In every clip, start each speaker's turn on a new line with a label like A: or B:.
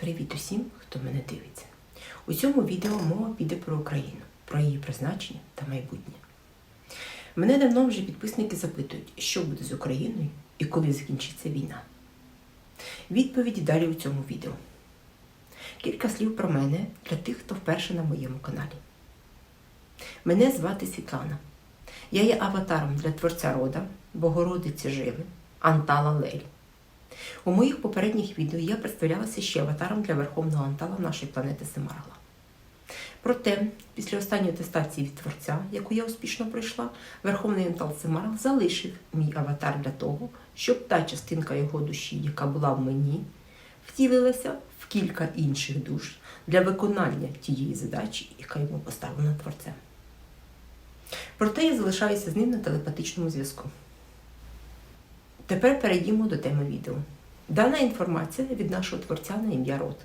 A: Привіт усім, хто мене дивиться. У цьому відео мова піде про Україну, про її призначення та майбутнє. Мене давно вже підписники запитують, що буде з Україною і коли закінчиться війна. Відповіді далі у цьому відео. Кілька слів про мене для тих, хто вперше на моєму каналі. Мене звати Світлана. Я є аватаром для творця рода, Богородиці Живи, Антала Лель. У моїх попередніх відео я представлялася ще аватаром для Верховного Антала нашої планети Семарала. Проте, після останньої атестації від творця, яку я успішно пройшла, Верховний Антал Семарал залишив мій аватар для того, щоб та частинка його душі, яка була в мені, втілилася в кілька інших душ для виконання тієї задачі, яка йому поставлена творцем. Проте я залишаюся з ним на телепатичному зв'язку. Тепер перейдімо до теми відео. Дана інформація від нашого творця на ім'я Род.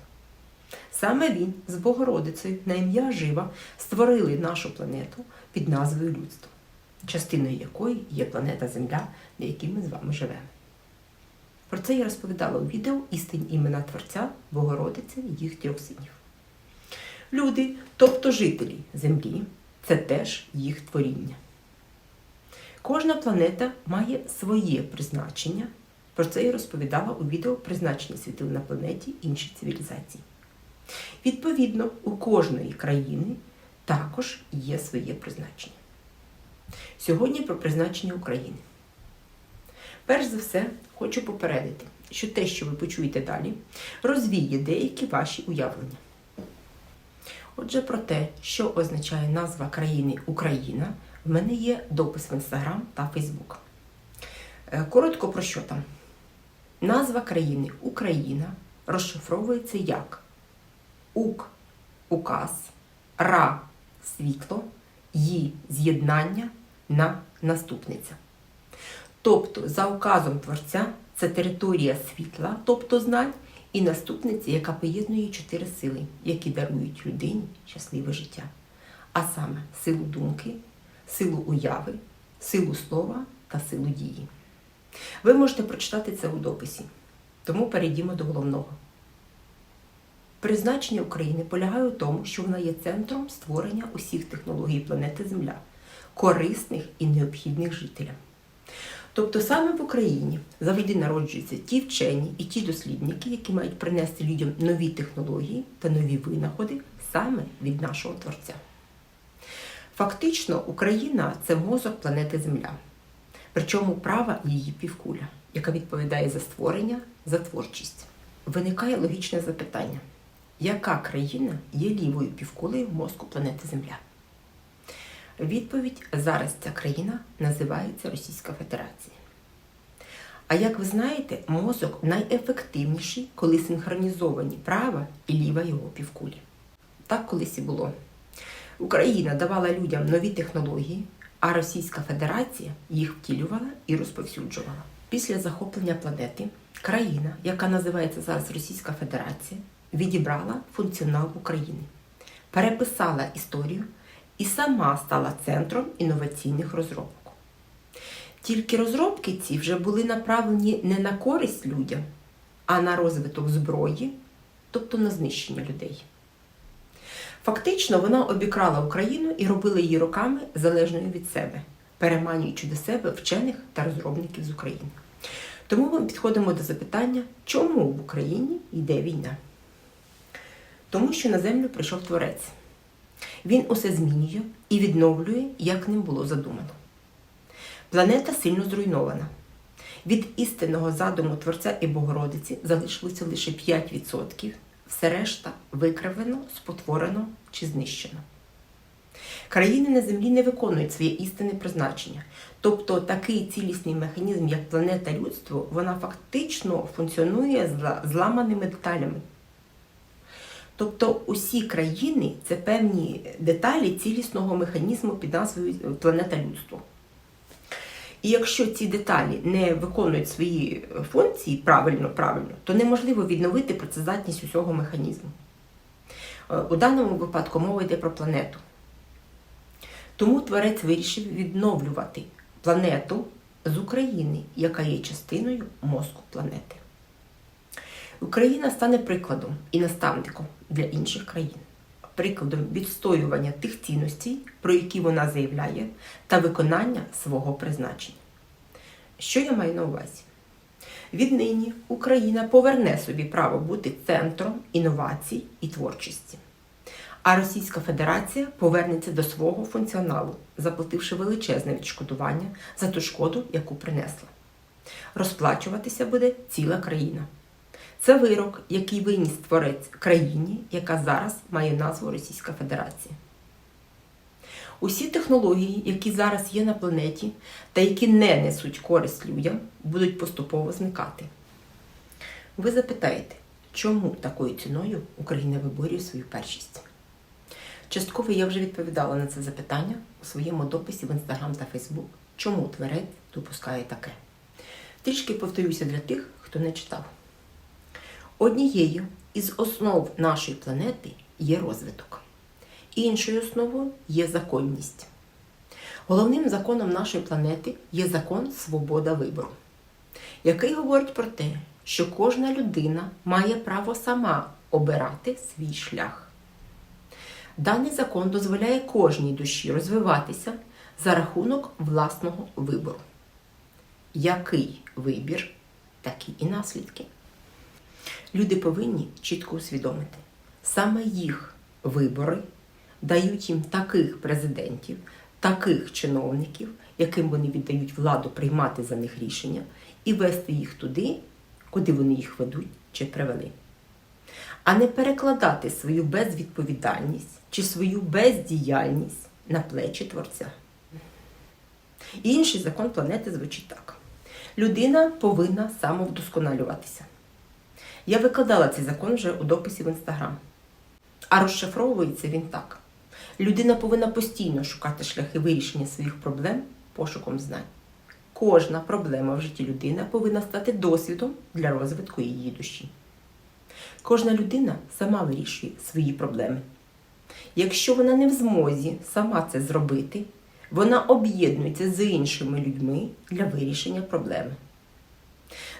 A: Саме він з Богородицею на ім'я Жива створили нашу планету під назвою Людство, частиною якої є планета Земля, на якій ми з вами живемо. Про це я розповідала у відео істинні імена Творця, Богородиці і їх трьох синів. Люди, тобто жителі Землі, це теж їх творіння. Кожна планета має своє призначення. Про це я розповідала у відео призначення світил на планеті інші цивілізації. Відповідно, у кожної країни також є своє призначення. Сьогодні про призначення України. Перш за все, хочу попередити, що те, що ви почуєте далі, розвіє деякі ваші уявлення. Отже, про те, що означає назва країни Україна, в мене є допис в Інстаграм та Фейсбук. Коротко про що там? Назва країни Україна розшифровується як Ук указ, Ра світло, Ї з'єднання на наступниця. Тобто, за указом Творця це територія світла, тобто знань, і наступниця, яка поєднує чотири сили, які дарують людині щасливе життя. А саме силу думки, силу уяви, силу слова та силу дії. Ви можете прочитати це у дописі, тому перейдімо до головного. Призначення України полягає у тому, що вона є центром створення усіх технологій планети Земля, корисних і необхідних жителям. Тобто саме в Україні завжди народжуються ті вчені і ті дослідники, які мають принести людям нові технології та нові винаходи саме від нашого Творця. Фактично, Україна це мозок планети Земля. Причому права її півкуля, яка відповідає за створення, за творчість. Виникає логічне запитання: яка країна є лівою півкулею мозку планети Земля? Відповідь зараз ця країна називається Російська Федерація. А як ви знаєте, мозок найефективніший, коли синхронізовані права і ліва його півкулі. Так колись і було. Україна давала людям нові технології, а Російська Федерація їх втілювала і розповсюджувала. Після захоплення планети країна, яка називається зараз Російська Федерація, відібрала функціонал України, переписала історію і сама стала центром інноваційних розробок. Тільки розробки ці вже були направлені не на користь людям, а на розвиток зброї, тобто на знищення людей. Фактично, вона обікрала Україну і робила її роками залежною від себе, переманюючи до себе вчених та розробників з України. Тому ми підходимо до запитання, чому в Україні йде війна? Тому що на землю прийшов творець. Він усе змінює і відновлює, як ним було задумано. Планета сильно зруйнована. Від істинного задуму Творця і Богородиці залишилося лише 5%, все решта викривлено, спотворено чи знищено. Країни на Землі не виконують своє істинне призначення. Тобто такий цілісний механізм, як планета людство, вона фактично функціонує зламаними деталями. Тобто усі країни це певні деталі цілісного механізму під назвою планета людство. І якщо ці деталі не виконують свої функції правильно, правильно, то неможливо відновити працездатність усього механізму. У даному випадку мова йде про планету. Тому творець вирішив відновлювати планету з України, яка є частиною мозку планети. Україна стане прикладом і наставником для інших країн, прикладом відстоювання тих цінностей, про які вона заявляє, та виконання свого призначення. Що я маю на увазі? Віднині Україна поверне собі право бути центром інновацій і творчості. А Російська Федерація повернеться до свого функціоналу, заплативши величезне відшкодування за ту шкоду, яку принесла. Розплачуватися буде ціла країна. Це вирок, який виніс творець країні, яка зараз має назву Російська Федерація. Усі технології, які зараз є на планеті та які не несуть користь людям, будуть поступово зникати. Ви запитаєте, чому такою ціною Україна виборює свою першість? Частково я вже відповідала на це запитання у своєму дописі в Інстаграм та Фейсбук, чому Творець допускає таке. Трішки повторюся для тих, хто не читав. Однією із основ нашої планети є розвиток. Іншою основою є законність. Головним законом нашої планети є закон свобода вибору, який говорить про те, що кожна людина має право сама обирати свій шлях. Даний закон дозволяє кожній душі розвиватися за рахунок власного вибору. Який вибір, такі і наслідки. Люди повинні чітко усвідомити, саме їх вибори дають їм таких президентів, таких чиновників, яким вони віддають владу приймати за них рішення і вести їх туди, куди вони їх ведуть чи привели. А не перекладати свою безвідповідальність чи свою бездіяльність на плечі Творця. Інший закон планети звучить так: людина повинна самовдосконалюватися. Я викладала цей закон вже у дописі в інстаграм. А розшифровується він так: людина повинна постійно шукати шляхи вирішення своїх проблем пошуком знань. Кожна проблема в житті людини повинна стати досвідом для розвитку її душі. Кожна людина сама вирішує свої проблеми. Якщо вона не в змозі сама це зробити, вона об'єднується з іншими людьми для вирішення проблеми.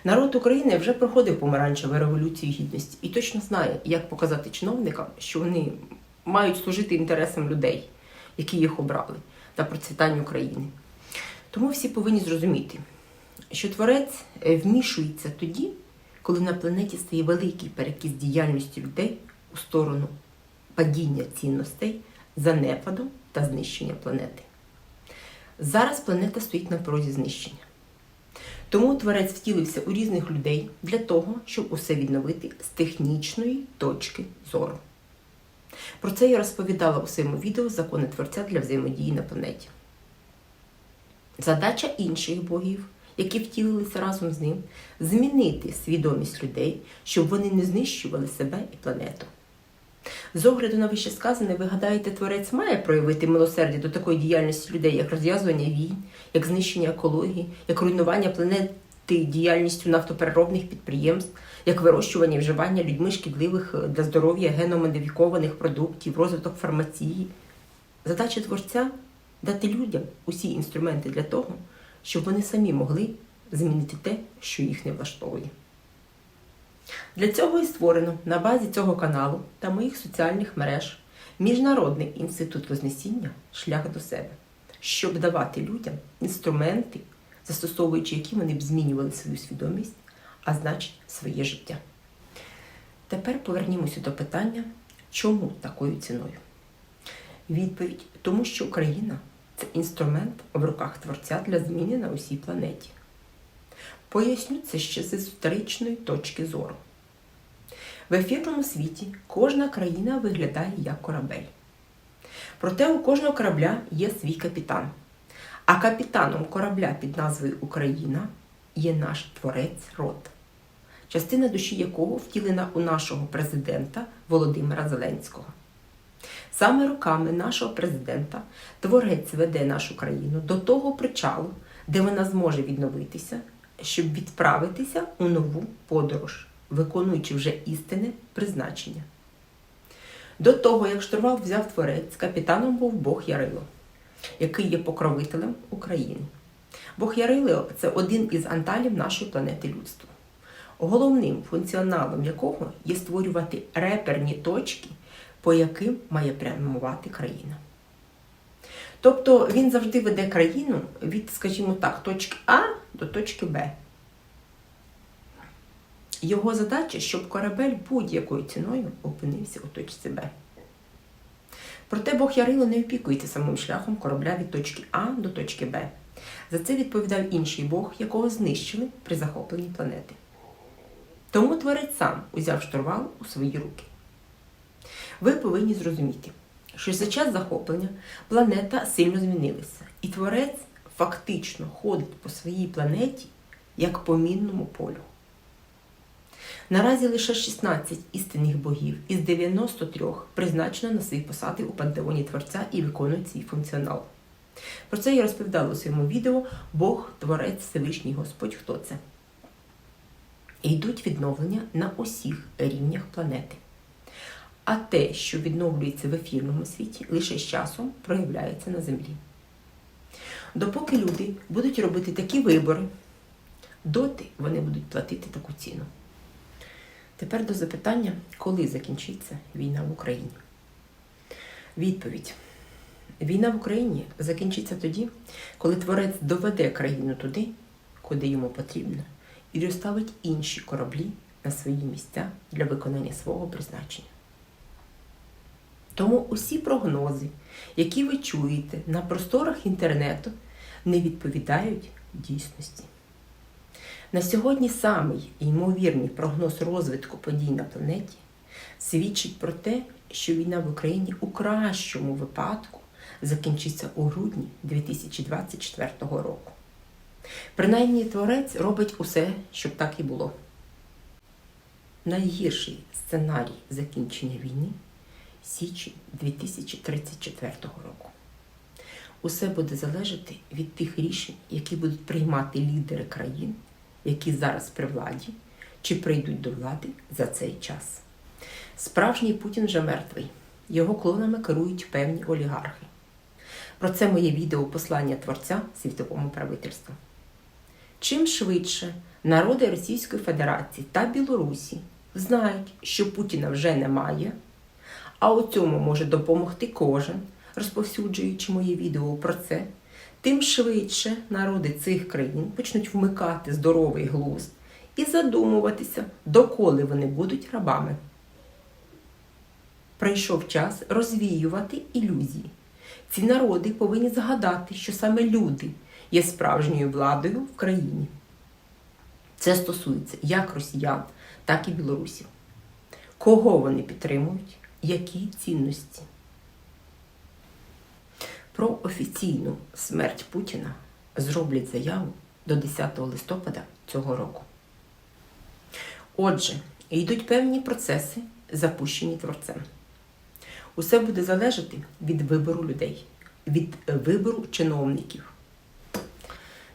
A: Народ України вже проходив помаранчеву революцію гідності і точно знає, як показати чиновникам, що вони мають служити інтересам людей, які їх обрали, та процвітанню країни. Тому всі повинні зрозуміти, що творець вмішується тоді, коли на планеті стає великий перекіс діяльності людей у сторону падіння цінностей, занепаду та знищення планети. Зараз планета стоїть на порозі знищення. Тому творець втілився у різних людей для того, щоб усе відновити з технічної точки зору. Про це я розповідала у своєму відео Закони Творця для взаємодії на планеті. Задача інших богів, які втілилися разом з ним, змінити свідомість людей, щоб вони не знищували себе і планету. З огляду на вище сказане, ви гадаєте, творець має проявити милосердя до такої діяльності людей, як розв'язування війн, як знищення екології, як руйнування планети діяльністю нафтопереробних підприємств, як вирощування і вживання людьми шкідливих для здоров'я геномодифікованих продуктів, розвиток фармації. Задача творця дати людям усі інструменти для того, щоб вони самі могли змінити те, що їх не влаштовує. Для цього і створено на базі цього каналу та моїх соціальних мереж Міжнародний інститут Вознесіння Шлях до себе, щоб давати людям інструменти, застосовуючи які вони б змінювали свою свідомість, а значить своє життя. Тепер повернімося до питання, чому такою ціною? Відповідь тому, що Україна це інструмент в руках Творця для зміни на усій планеті. Поясню це ще з історичної точки зору. В ефірному світі кожна країна виглядає як корабель. Проте у кожного корабля є свій капітан. А капітаном корабля під назвою Україна є наш творець род, частина душі якого втілена у нашого президента Володимира Зеленського. Саме руками нашого президента творець веде нашу країну до того причалу, де вона зможе відновитися, щоб відправитися у нову подорож, виконуючи вже істинне призначення. До того, як штурвал взяв творець, капітаном був Бог Ярило, який є покровителем України. Бог Ярило це один із анталів нашої планети людства. головним функціоналом якого є створювати реперні точки, по яким має прямувати країна. Тобто він завжди веде країну від, скажімо так, точки А до точки Б. Його задача, щоб корабель будь-якою ціною опинився у точці Б. Проте Бог Ярило не опікується самим шляхом корабля від точки А до точки Б. За це відповідав інший Бог, якого знищили при захопленні планети. Тому творець сам узяв штурвал у свої руки. Ви повинні зрозуміти, що за час захоплення планета сильно змінилася, і творець фактично ходить по своїй планеті як по мінному полю. Наразі лише 16 істинних богів із 93 призначено на свої посади у пантеоні Творця і виконують свій функціонал. Про це я розповідала у своєму відео Бог, Творець, Всевишній Господь. Хто це? І йдуть відновлення на усіх рівнях планети. А те, що відновлюється в ефірному світі, лише з часом проявляється на землі. Допоки люди будуть робити такі вибори, доти вони будуть платити таку ціну. Тепер до запитання, коли закінчиться війна в Україні. Відповідь. Війна в Україні закінчиться тоді, коли творець доведе країну туди, куди йому потрібно, і розставить інші кораблі на свої місця для виконання свого призначення. Тому усі прогнози, які ви чуєте на просторах інтернету, не відповідають дійсності. На сьогодні самий ймовірний прогноз розвитку подій на планеті свідчить про те, що війна в Україні у кращому випадку закінчиться у грудні 2024 року. Принаймні, творець робить усе, щоб так і було. Найгірший сценарій закінчення війни січень 2034 року. Усе буде залежати від тих рішень, які будуть приймати лідери країн, які зараз при владі, чи прийдуть до влади за цей час. Справжній Путін вже мертвий. Його клонами керують певні олігархи. Про це моє відео послання Творця світовому правительству. Чим швидше народи Російської Федерації та Білорусі знають, що Путіна вже немає, а у цьому може допомогти кожен, розповсюджуючи моє відео про це, тим швидше народи цих країн почнуть вмикати здоровий глузд і задумуватися, доколи вони будуть рабами. Прийшов час розвіювати ілюзії. Ці народи повинні згадати, що саме люди є справжньою владою в країні. Це стосується як росіян, так і білорусів. Кого вони підтримують, які цінності. Про офіційну смерть Путіна зроблять заяву до 10 листопада цього року. Отже, йдуть певні процеси, запущені творцем. Усе буде залежати від вибору людей, від вибору чиновників.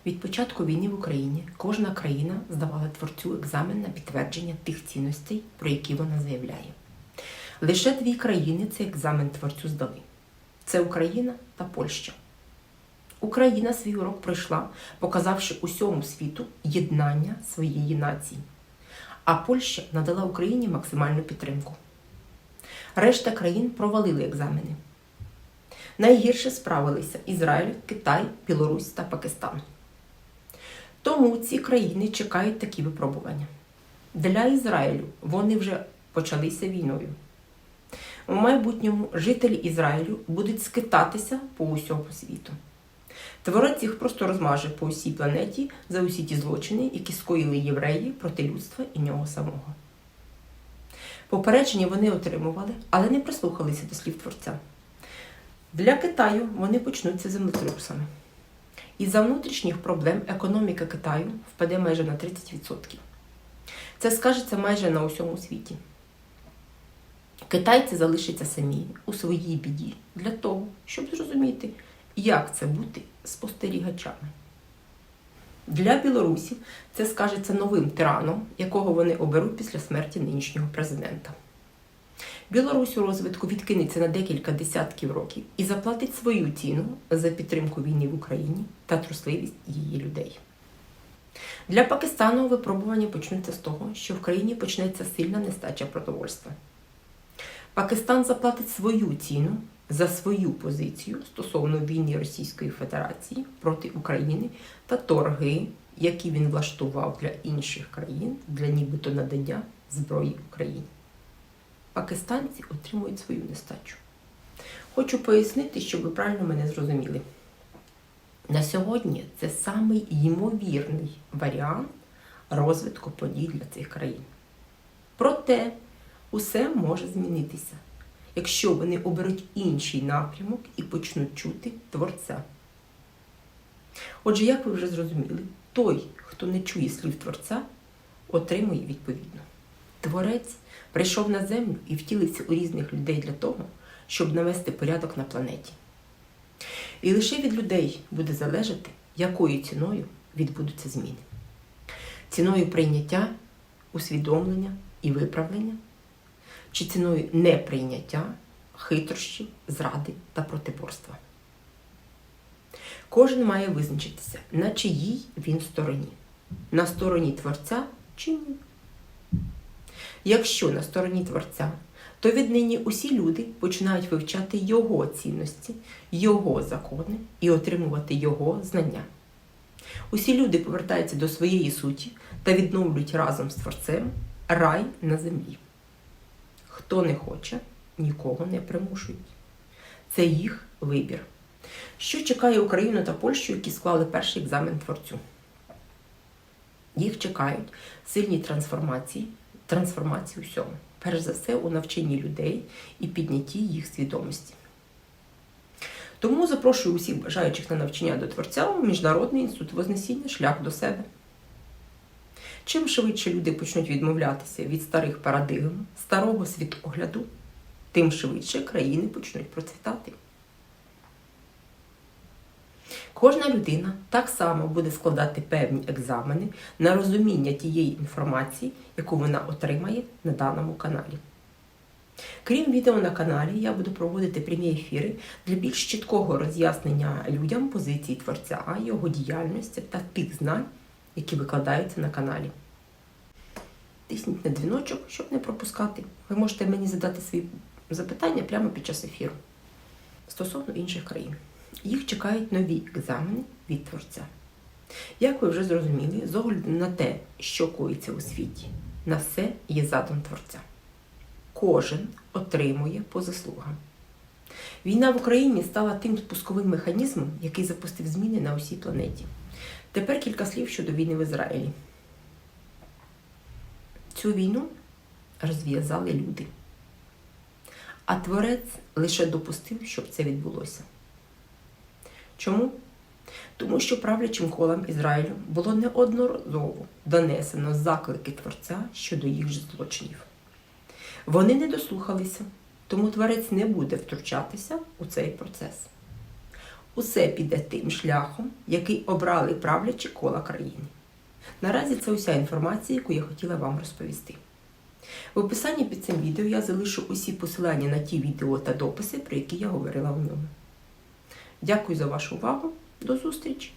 A: Від початку війни в Україні кожна країна здавала творцю екзамен на підтвердження тих цінностей, про які вона заявляє. Лише дві країни цей екзамен творцю здали: це Україна та Польща. Україна свій урок пройшла, показавши усьому світу єднання своєї нації. А Польща надала Україні максимальну підтримку. Решта країн провалили екзамени. Найгірше справилися Ізраїль, Китай, Білорусь та Пакистан. Тому ці країни чекають такі випробування. Для Ізраїлю вони вже почалися війною. У майбутньому жителі Ізраїлю будуть скитатися по усьому світу. Творець їх просто розмаже по усій планеті за усі ті злочини, які скоїли євреї проти людства і нього самого. Попередження вони отримували, але не прислухалися до слів творця. Для Китаю вони почнуться землетрусами. Із-за внутрішніх проблем економіка Китаю впаде майже на 30%. Це скажеться майже на усьому світі. Китайці залишаться самі у своїй біді для того, щоб зрозуміти, як це бути спостерігачами. Для білорусів це скажеться новим тираном, якого вони оберуть після смерті нинішнього президента. Білорусь у розвитку відкинеться на декілька десятків років і заплатить свою ціну за підтримку війни в Україні та трусливість її людей. Для Пакистану випробування почнуться з того, що в країні почнеться сильна нестача продовольства. Пакистан заплатить свою ціну за свою позицію стосовно війни Російської Федерації проти України та торги, які він влаштував для інших країн для нібито надання зброї Україні. Пакистанці отримують свою нестачу. Хочу пояснити, щоб ви правильно мене зрозуміли. На сьогодні це самий ймовірний варіант розвитку подій для цих країн. Проте усе може змінитися, якщо вони оберуть інший напрямок і почнуть чути Творця. Отже, як ви вже зрозуміли, той, хто не чує слів Творця, отримує відповідно. Творець прийшов на землю і втілився у різних людей для того, щоб навести порядок на планеті. І лише від людей буде залежати, якою ціною відбудуться зміни. Ціною прийняття, усвідомлення і виправлення, чи ціною неприйняття, хитрощів, зради та протиборства. Кожен має визначитися, на чиїй він стороні, на стороні Творця чи ні. Якщо на стороні Творця, то віднині усі люди починають вивчати його цінності, його закони і отримувати його знання. Усі люди повертаються до своєї суті та відновлюють разом з Творцем рай на землі. Хто не хоче, нікого не примушують. Це їх вибір. Що чекає Україну та Польщу, які склали перший екзамен творцю? Їх чекають сильні трансформації, трансформації усьому. Перш за все, у навчанні людей і піднятті їх свідомості. Тому запрошую усіх бажаючих на навчання до Творця у Міжнародний інститут Вознесіння шлях до себе. Чим швидше люди почнуть відмовлятися від старих парадигм, старого світогляду, тим швидше країни почнуть процвітати. Кожна людина так само буде складати певні екзамени на розуміння тієї інформації, яку вона отримає на даному каналі. Крім відео на каналі, я буду проводити прямі ефіри для більш чіткого роз'яснення людям позиції творця, його діяльності та тих знань, які викладаються на каналі. Тисніть на дзвіночок, щоб не пропускати. Ви можете мені задати свої запитання прямо під час ефіру стосовно інших країн. Їх чекають нові екзамени від творця. Як ви вже зрозуміли, з огляду на те, що коїться у світі, на все є задум творця. Кожен отримує по заслугам. Війна в Україні стала тим спусковим механізмом, який запустив зміни на усій планеті. Тепер кілька слів щодо війни в Ізраїлі. Цю війну розв'язали люди. А творець лише допустив, щоб це відбулося. Чому? Тому що правлячим колам Ізраїлю було неодноразово донесено заклики Творця щодо їх злочинів. Вони не дослухалися, тому творець не буде втручатися у цей процес. Усе піде тим шляхом, який обрали правлячі кола країни. Наразі це уся інформація, яку я хотіла вам розповісти. В описанні під цим відео я залишу усі посилання на ті відео та дописи, про які я говорила в ньому. Дякую за вашу увагу. До зустрічі!